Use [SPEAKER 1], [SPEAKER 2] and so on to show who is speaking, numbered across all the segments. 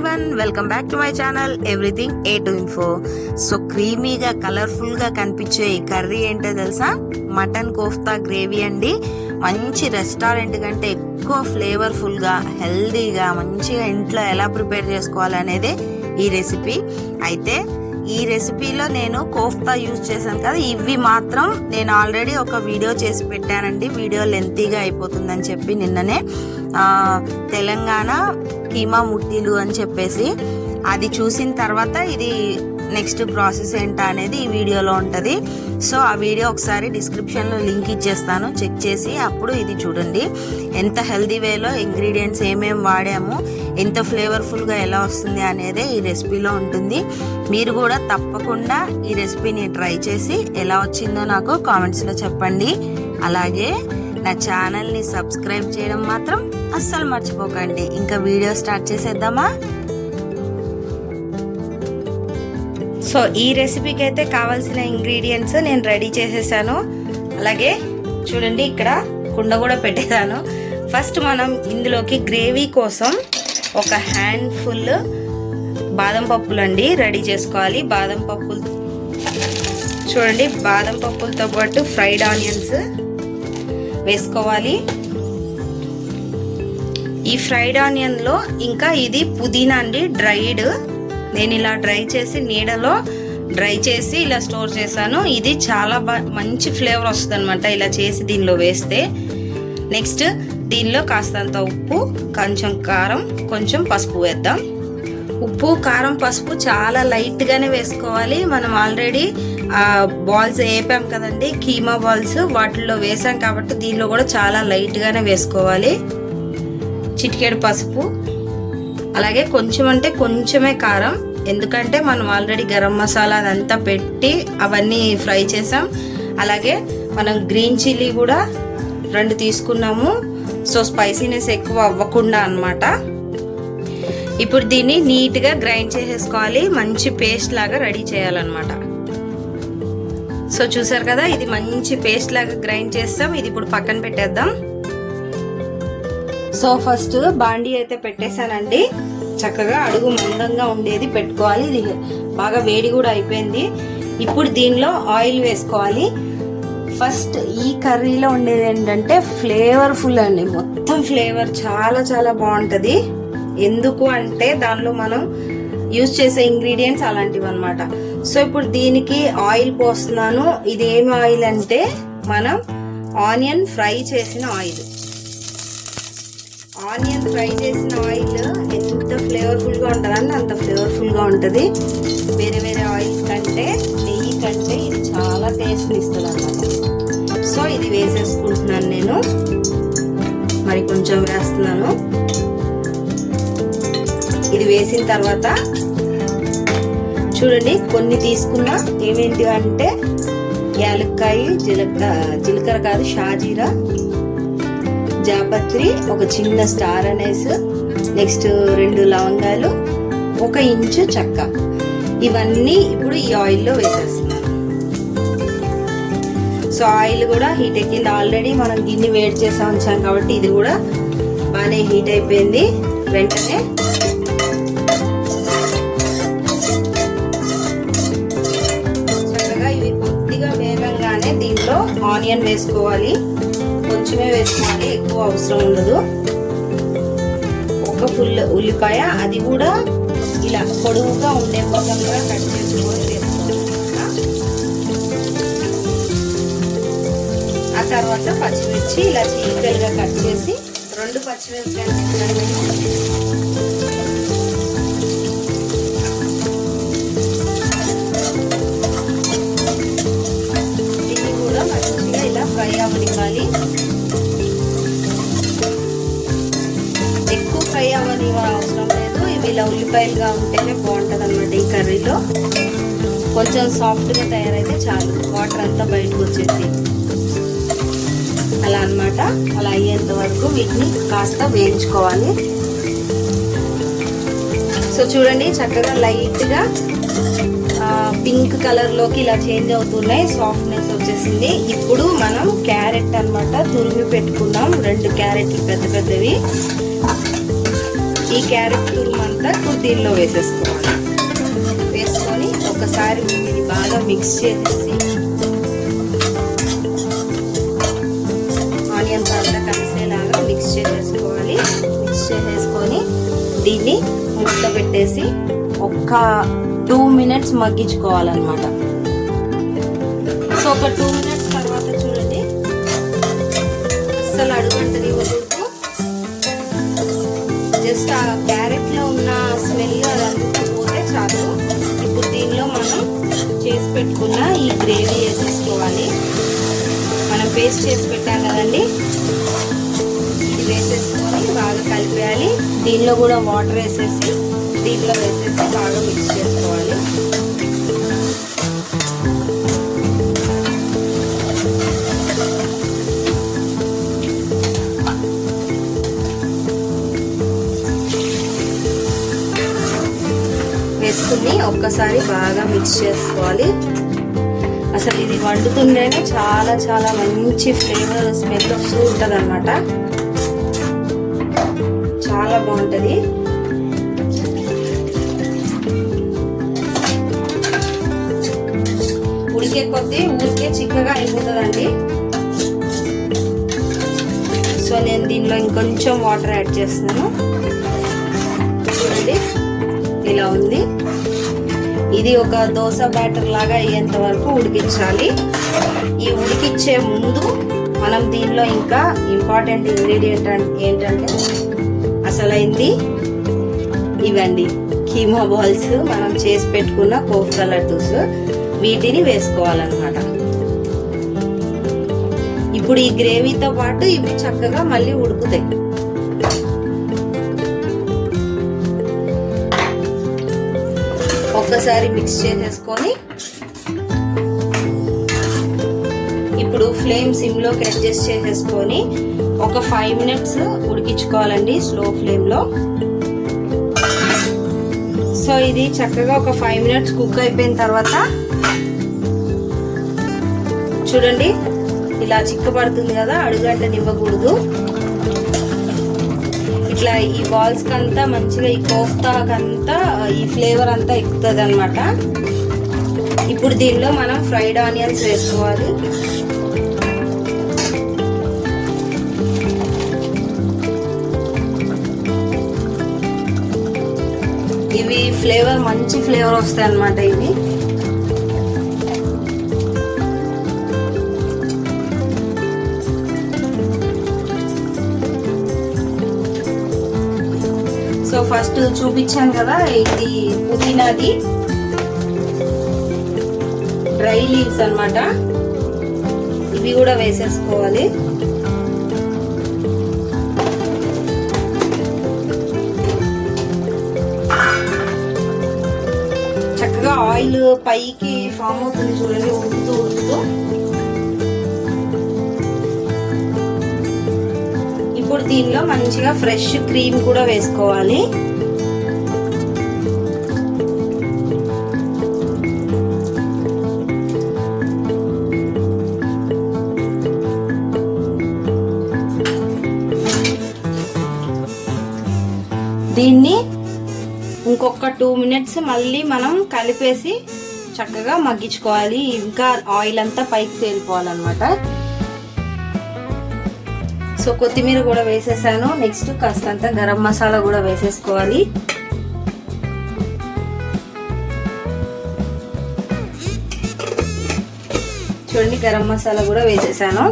[SPEAKER 1] Everyone welcome back to my channel everything A to info so క్రీమీగా కలర్ఫుల్గా కనిపించే ఈ curry ఏంటో తెలుసా? మటన్ కోఫ్తా గ్రేవీ అండి. మంచి రెస్టారెంట్ కంటే ఎక్కువ ఫ్లేవర్ఫుల్గా హెల్దీగా మంచిగా ఇంట్లో ఎలా ప్రిపేర్ చేసుకోవాలనేదే ఈ రెసిపీ అయితే ఈ రెసిపీలో నేను కోఫ్తా యూజ్ చేశాను కదా ఇవి మాత్రం నేను ఆల్రెడీ ఒక వీడియో చేసి పెట్టానండి. వీడియో లెంతీగా అయిపోతుందని చెప్పి నిన్ననే. తెలంగాణ కీమా ముట్టిలు అని చెప్పేసి అది చూసిన తర్వాత ఇది నెక్స్ట్ ప్రాసెస్ ఏంటా అనేది ఈ వీడియోలో ఉంటుంది. సో ఆ వీడియో ఒకసారి డిస్క్రిప్షన్లో లింక్ ఇచ్చేస్తాను. చెక్ చేసి అప్పుడు ఇది చూడండి. ఎంత హెల్దీ వేలో ఇంగ్రీడియంట్స్ ఏమేమి వాడాము ఎంత ఫ్లేవర్ఫుల్గా ఎలా వస్తుంది అనేది ఈ రెసిపీలో ఉంటుంది. మీరు కూడా తప్పకుండా ఈ రెసిపీని ట్రై చేసి ఎలా వచ్చిందో నాకు కామెంట్స్లో చెప్పండి. అలాగే నా ఛానల్ని సబ్స్క్రైబ్ చేయడం మాత్రం అస్సలు మర్చిపోకండి. ఇంకా వీడియో స్టార్ట్ చేసేద్దామా? సో ఈ రెసిపీకి అయితే కావాల్సిన ఇంగ్రీడియంట్స్ నేను రెడీ చేసేసాను. అలాగే చూడండి ఇక్కడ కుండ కూడా పెట్టేసాను ఫస్ట్ మనం ఇందులోకి గ్రేవీ కోసం ఒక హ్యాండ్ ఫుల్ బాదం పప్పులు అండి రెడీ చేసుకోవాలి. బాదం పప్పులు చూడండి బాదం పప్పులతో పాటు ఫ్రైడ్ ఆనియన్స్ వేసుకోవాలి. ఈ ఫ్రైడ్ ఆనియన్లో ఇంకా ఇది పుదీనా అండి డ్రైడ్. నేను ఇలా డ్రై చేసి నీడలో డ్రై చేసి ఇలా స్టోర్ చేశాను. ఇది చాలా మంచి ఫ్లేవర్ వస్తుంది అనమాట ఇలా చేసి దీనిలో వేస్తే. నెక్స్ట్ దీనిలో కాస్తంత ఉప్పు కొంచెం కారం కొంచెం పసుపు వేద్దాం. ఉప్పు కారం పసుపు చాలా లైట్గానే వేసుకోవాలి. మనం ఆల్రెడీ బాల్స్ వేపాం కదండి కీమా బాల్స్ వాటిల్లో వేసాం కాబట్టి దీనిలో కూడా చాలా లైట్గానే వేసుకోవాలి. చిటికేడు పసుపు అలాగే కొంచెం అంటే కొంచెమే కారం. ఎందుకంటే మనం ఆల్రెడీ గరం మసాలా అదంతా పెట్టి అవన్నీ ఫ్రై చేసాం. అలాగే మనం గ్రీన్ చిల్లీ కూడా రెండు తీసుకున్నాము. సో స్పైసీనెస్ ఎక్కువ అవ్వకుండా అన్నమాట. ఇప్పుడు దీన్ని నీట్గా గ్రైండ్ చేసేసుకోవాలి. మంచి పేస్ట్ లాగా రెడీ చేయాలన్నమాట. సో చూసారు కదా ఇది మంచి పేస్ట్ లాగా గ్రైండ్ చేస్తాం. ఇది ఇప్పుడు పక్కన పెట్టేద్దాం. సో ఫస్ట్ బాండీ అయితే పెట్టేశానండి. చక్కగా అడుగు మందంగా ఉండేది పెట్టుకోవాలి. ఇది బాగా వేడి కూడా అయిపోయింది. ఇప్పుడు దీనిలో ఆయిల్ వేసుకోవాలి. ఫస్ట్ ఈ కర్రీలో ఉండేది ఏంటంటే ఫ్లేవర్ఫుల్ అండి. మొత్తం ఫ్లేవర్ చాలా చాలా బాగుంటుంది. ఎందుకు అంటే దానిలో మనం యూజ్ చేసే ఇంగ్రీడియంట్స్ అలాంటివి అనమాట సో ఇప్పుడు దీనికి ఆయిల్ పోస్తున్నాను. ఇది ఏమి ఆయిల్ అంటే మనం ఆనియన్ ఫ్రై చేసిన ఆయిల్. ఆనియన్ ఫ్రై చేసిన ఆయిల్ ఎంత ఫ్లేవర్ఫుల్గా ఉంటుందని అంత ఫ్లేవర్ఫుల్గా ఉంటుంది. వేరే వేరే ఆయిల్స్ కంటే నెయ్యి కంటే ఇది చాలా టేస్ట్ ఇస్తుంది అన్నమాట. సో ఇది వేసేసుకుంటున్నాను నేను. మరి కొంచెం వేస్తున్నాను. ఇది వేసిన తర్వాత చూడండి కొన్ని తీసుకున్నా ఏమేంటి అంటే యాలక్కాయ జీలక జీలకర్ర కాదు షాజీరా జాపత్రి ఒక చిన్న స్టార్ అనేస్ నెక్స్ట్ రెండు లవంగాలు ఒక ఇంచు చెక్క. ఇవన్నీ ఇప్పుడు ఈ ఆయిల్లో వేసేస్తున్నాను సో ఆయిల్ కూడా హీట్ ఎక్కింది ఆల్రెడీ మనం గిన్నె వేడి చేసా ఉంచాం కాబట్టి ఇది కూడా బాగానే హీట్ అయిపోయింది. వెంటనే వేగంగానే ఆనియన్ వేసుకోవాలి. కొంచెమే వేసుకోవాలి ఎక్కువ అవసరం ఉండదు. ఒక ఫుల్ ఉల్లిపాయ అది కూడా ఇలా పొడవుగా ఉండే భాగంగా కట్ చేసుకొని వేసుకోవాలి. ఆ తర్వాత పచ్చిమిర్చి ఇలా చీకలుగా కట్ చేసి రెండు పచ్చిమిర్చి అవనివ్వాలి ఎక్కువ ఫ్రై అవ్వని అవసరం లేదు. ఇవి ఇలా ఉల్లిపాయలుగా ఉంటేనే బాగుంటుంది అనమాట ఈ కర్రీలో. కొంచెం సాఫ్ట్గా తయారైతే చాలు. వాటర్ అంతా బయటకు వచ్చేసి. అలా అన్నమాట. అలా అయ్యేంత వరకు వీటిని కాస్త వేయించుకోవాలి. సో చూడండి చక్కగా లైట్గా కలర్లోకి ఇలా చేంజ్ అవుతున్నాయి. సాఫ్ట్నెస్ వచ్చేసింది. ఇప్పుడు మనం క్యారెట్ అన్నమాట తురిమి పెట్టుకున్నాం. రెండు క్యారెట్లు పెద్ద పెద్దవి. ఈ క్యారెట్ తురుము అంతా దీనిలో వేసేసుకోవాలి. వేసుకొని ఒకసారి ఇది బాగా మిక్స్ చేసేసి ఆనియన్స్ అంతా కలిసేలాగా మిక్స్ చేసేసుకోవాలి. మిక్స్ చేసేసుకొని దీన్ని ముక్క పెట్టేసి ఒక్క టూ మినిట్స్ మగ్గించుకోవాలన్నమాట. సో ఒక టూ మినిట్స్ తర్వాత చూడండి. అసలు అడుగుంటుంది జస్ట్ ఆ క్యారెట్లో ఉన్న స్మెల్ అదంతా పోతే చాలు. ఇప్పుడు దీనిలో మనం చేసి పెట్టుకున్న ఈ గ్రేవీ వేసేసుకోవాలి మనం పేస్ట్ చేసి పెట్టాం కదండి. ఇది వేసేసుకొని బాగా కలిపేయాలి. దీనిలో కూడా వాటర్ వేసేసి దీంట్లో వేసేసి బాగా మిక్స్ చేసుకోవాలి. వేసుకుని ఒక్కసారి బాగా మిక్స్ చేసుకోవాలి. అసలు ఇది వండుతుంటేనే చాలా చాలా మంచి ఫ్లేవర్ స్మెల్ వస్తూ ఉంటుంది అనమాట చాలా బాగుంటుంది. ఉడికే కొద్దీ ఊరికే చిక్కగా అయిపోతుందండి. సో నేను దీనిలో ఇంకొంచెం వాటర్ యాడ్ చేస్తున్నాను. చూడండి ఇలా ఉంది. ఇది ఒక దోశ బ్యాటర్ లాగా అయ్యేంత వరకు ఉడికించాలి. ఈ ఉడికిచ్చే ముందు మనం దీనిలో ఇంకా ఇంపార్టెంట్ ఇంగ్రీడియంట్ ఏంటంటే అసలైంది ఇవండి. కీమా బాల్స్ మనం చేసి పెట్టుకున్న కోఫ్ కలర్ దోశ వీటిని వేసుకోవాలన్నమాట. ఇప్పుడు ఈ గ్రేవీతో పాటు ఇవి చక్కగా మళ్ళీ ఉడుకుతాయి. ఒక్కసారి మిక్స్ చేసేసుకొని ఇప్పుడు ఫ్లేమ్ సిమ్లోకి అడ్జస్ట్ చేసేసుకొని ఒక ఫైవ్ మినిట్స్ ఉడికించుకోవాలండి స్లో ఫ్లేమ్లో. సో ఇది చక్కగా ఒక ఫైవ్ మినిట్స్ కుక్ అయిపోయిన తర్వాత చూడండి. ఇలా చిక్కబడుతుంది కదా అడుగంట ఇవ్వకూడదు ఇట్లా ఈ బాల్స్ కంతా మంచిగా ఈ కోఫ్తాకంతా ఈ ఫ్లేవర్ అంతా ఎక్కుతుంది అనమాట ఇప్పుడు దీనిలో మనం ఫ్రైడ్ ఆనియన్స్ వేసుకోవాలి. ఇవి ఫ్లేవర్ మంచి ఫ్లేవర్ వస్తాయి అనమాట ఇవి. ఫస్ట్ చూపించాను కదా ఇది పుదీనాది. డ్రై లీవ్స్ అనమాట ఇవి కూడా వేసేసుకోవాలి. చక్కగా ఆయిల్ పైకి ఫామ్ అవుతుంది చూడండి ఇప్పుడు దీనిలో మంచిగా ఫ్రెష్ క్రీమ్ కూడా వేసుకోవాలి. దీన్ని ఇంకొక టూ మినిట్స్ మళ్ళీ మనం కలిపేసి చక్కగా మగ్గించుకోవాలి. ఇంకా ఆయిల్ అంతా పైకి తేలిపోవాలన్నమాట. సో కొత్తిమీర కూడా వేసేసాను. నెక్స్ట్ కాస్తంత గరం మసాలా కూడా వేసేసుకోవాలి. చూడండి గరం మసాలా కూడా వేసేసాను.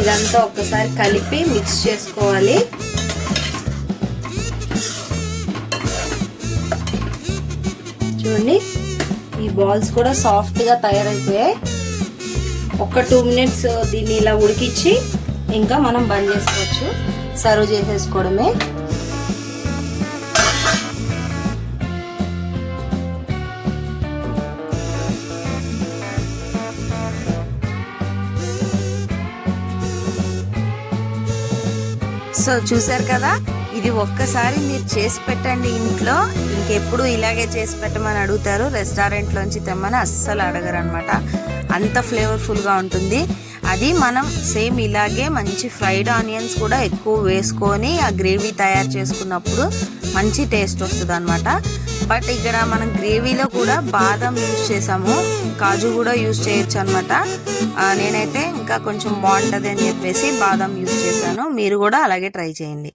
[SPEAKER 1] ఇదంతా ఒక్కసారి కలిపి మిక్స్ చేసుకోవాలి. చూడండి ఈ బాల్స్ కూడా సాఫ్ట్గా తయారైపోయాయి. ఒక టూ మినిట్స్ దీన్ని ఇలా ఉడికించి ఇంకా మనం బంద్ చేసుకోవచ్చు. సర్వ్ చేసేసుకోవడమే. సో చూసారు కదా ఇది ఒక్కసారి మీరు చేసి పెట్టండి ఇంట్లో. ఇంకెప్పుడు ఇలాగే చేసి పెట్టమని అడుగుతారు. రెస్టారెంట్లోంచి తెమ్మని అస్సలు అడగరు అనమాట అంత ఫ్లేవర్ఫుల్గా ఉంటుంది. అది మనం సేమ్ ఇలాగే మంచి ఫ్రైడ్ ఆనియన్స్ కూడా ఎక్కువ వేసుకొని ఆ గ్రేవీ తయారు చేసుకున్నప్పుడు మంచి టేస్ట్ వస్తుంది అనమాట బట్ ఇక్కడ మనం గ్రేవీలో కూడా బాదం యూజ్ చేసాము. కాజు కూడా యూజ్ చేయొచ్చు అనమాట నేనైతే ఇంకా కొంచెం బాగుంటుంది అని చెప్పేసి బాదం యూజ్ చేశాను. మీరు కూడా అలాగే ట్రై చేయండి.